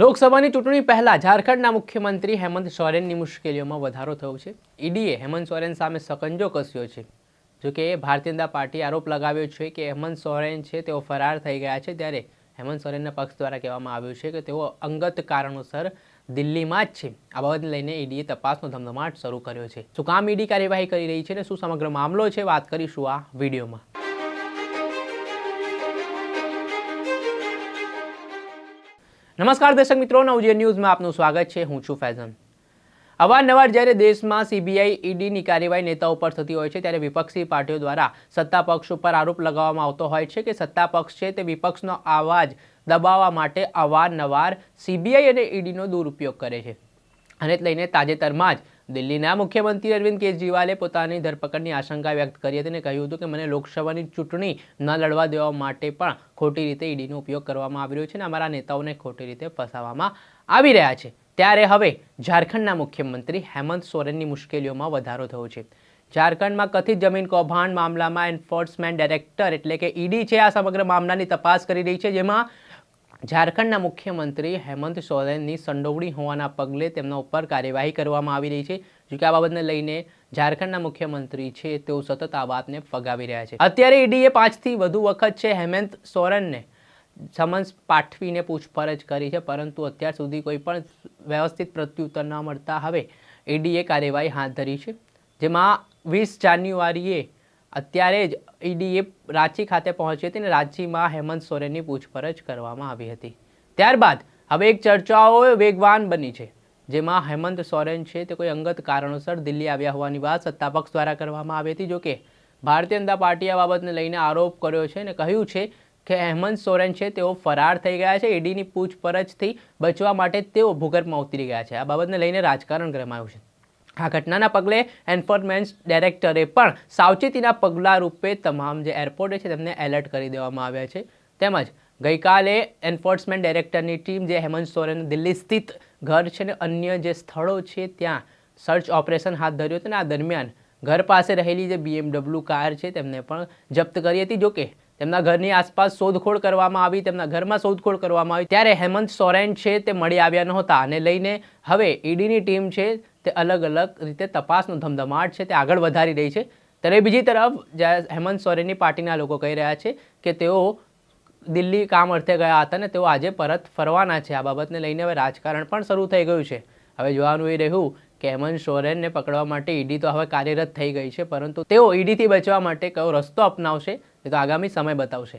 લોકસભાની ચૂંટણી પહેલાં ઝારખંડના મુખ્યમંત્રી હેમંત સોરેનની મુશ્કેલીઓમાં વધારો થયો છે. ઈડીએ હેમંત સોરેન સામે સકંજો કસ્યો છે. જોકે ભારતીય જનતા પાર્ટીએ આરોપ લગાવ્યો છે કે હેમંત સોરેન છે, તેઓ ફરાર થઈ ગયા છે. ત્યારે હેમંત સોરેનના પક્ષ દ્વારા કહેવામાં આવ્યું છે કે તેઓ અંગત કારણોસર દિલ્હીમાં જ છે. આ બાબતને લઈને ઈડીએ તપાસનો ધમધમાટ શરૂ કર્યો છે. શું કામ ઈડી કાર્યવાહી કરી રહી છે અને શું સમગ્ર મામલો છે? વાત કરીશું આ વિડીયોમાં. નમસ્કાર દર્શક મિત્રો, નવજીવન ન્યૂઝમાં આપનું સ્વાગત છે. હું છું ફૈઝન અવારનવાર જ્યારે દેશમાં સીબીઆઈ ઈડીની કાર્યવાહી નેતાઓ પર થતી હોય છે, ત્યારે વિપક્ષી પાર્ટીઓ દ્વારા સત્તા પક્ષ ઉપર આરોપ લગાવવામાં આવતો હોય છે કે સત્તા પક્ષ છે તે વિપક્ષનો અવાજ દબાવવા માટે અવારનવાર સીબીઆઈ અને ઈડીનો દુરુપયોગ કરે છે. અને લઈને તાજેતરમાં જ દિલ્હીના મુખ્યમંત્રી અરવિંદ કેજરીવાલે પોતાની ધરપકડની આશંકા વ્યક્ત કરી હતી અને કહ્યું હતું કે મને લોકસભાની ચૂંટણી ન લડવા દેવા માટે પણ ખોટી રીતે ઈડીનો ઉપયોગ કરવામાં આવી રહ્યો છે અને અમારા નેતાઓને ખોટી રીતે ફસાવવામાં આવી રહ્યા છે. ત્યારે હવે ઝારખંડના મુખ્યમંત્રી હેમંત સોરેનની મુશ્કેલીઓમાં વધારો થયો છે. ઝારખંડમાં કથિત જમીન કૌભાંડ મામલામાં એન્ફોર્સમેન્ટ ડાયરેક્ટર એટલે કે ઈડી છે આ સમગ્ર મામલાની તપાસ કરી રહી છે, જેમાં ઝારખંડના મુખ્યમંત્રી હેમંત સોરેનની સંડોવણી હોવાના પગલે તેમના ઉપર કાર્યવાહી કરવામાં આવી રહી છે જો કે આ બાબતને લઈને ઝારખંડના મુખ્યમંત્રી છે તેઓ સતત આ વાતને ફગાવી રહ્યા છે. અત્યારે ઈડીએ પાંચથી વધુ વખત છે હેમંત સોરેનને સમન્સ પાઠવીને પૂછપરછ કરી છે, પરંતુ અત્યાર સુધી કોઈ પણ વ્યવસ્થિત પ્રત્યુત્તર ન મળતા હવે ઈડીએ કાર્યવાહી હાથ ધરી છે, જેમાં વીસ જાન્યુઆરીએ અત્યારે જ ઈડીએ રાંચી ખાતે પહોંચી હતી અને રાંચીમાં હેમંત સોરેનની પૂછપરછ કરવામાં આવી હતી. ત્યારબાદ હવે એક ચર્ચાઓ વેગવાન બની છે, જેમાં હેમંત સોરેન છે તે કોઈ અંગત કારણોસર દિલ્હી આવ્યા હોવાની વાત સત્તાપક્ષ દ્વારા કરવામાં આવી હતી જોકે ભારતીય જનતા પાર્ટીએ આ બાબતને લઈને આરોપ કર્યો છે અને કહ્યું છે કે હેમંત સોરેન છે તેઓ ફરાર થઈ ગયા છે, ઈડીની પૂછપરછથી બચવા માટે તેઓ ભૂગર્ભમાં ઉતરી ગયા છે. આ બાબતને લઈને રાજકારણ ગરમાયું છે. આ ઘટનાના પગલે એન્ફોર્સમેન્ટ ડાયરેક્ટરે પણ સાવચેતીના પગલાં રૂપે તમામ જે એરપોર્ટ છે તેમને એલર્ટ કરી દેવામાં આવ્યા છે. તેમજ ગઈકાલે એન્ફોર્સમેન્ટ ડાયરેક્ટરની ટીમ જે હેમંત સોરેન દિલ્હી સ્થિત ઘર છે ને અન્ય જે સ્થળો છે ત્યાં સર્ચ ઓપરેશન હાથ ધર્યું હતું અને આ દરમિયાન ઘર પાસે રહેલી જે બીએમડબલ્યુ કાર છે તેમને પણ જપ્ત કરી હતી. જોકે તેમના ઘરની આસપાસ શોધખોળ કરવામાં આવી, તેમના ઘરમાં શોધખોળ કરવામાં આવી. ત્યારે હેમંત સોરેન છે તે મળી આવ્યા નહોતા. અને લઈને હવે ઈડીની ટીમ છે તે અલગ અલગ રીતે તપાસનો ધમધમાટ છે, તે આગળ વધારી રહી છે. ત્યારે બીજી તરફ જ્યારે હેમંત સોરેનની પાર્ટીના લોકો કહી રહ્યા છે કે તેઓ દિલ્હી કામ અર્થે ગયા હતા ને તેઓ આજે પરત ફરવાના છે. આ બાબતને લઈને હવે રાજકારણ પણ શરૂ થઈ ગયું છે. હવે જોવાનું એ રહ્યું કે હેમંત સોરેનને પકડવા માટે ઈડી તો હવે કાર્યરત થઈ ગઈ છે, પરંતુ તેઓ ઈડીથી બચવા માટે કયો રસ્તો અપનાવશે, એ તો આગામી સમય બતાવશે.